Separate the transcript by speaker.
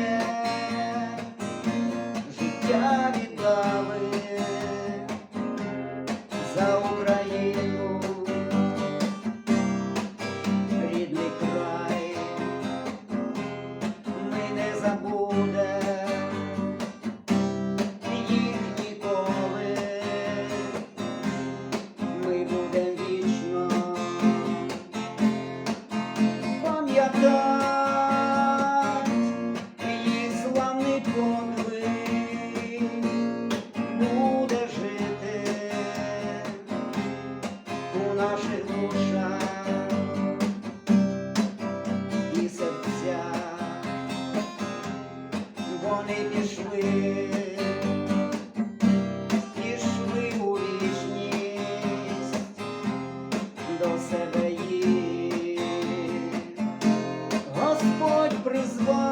Speaker 1: моє життя віддали. вони пішли, пішли у вічність до себе їх, Господь призвав.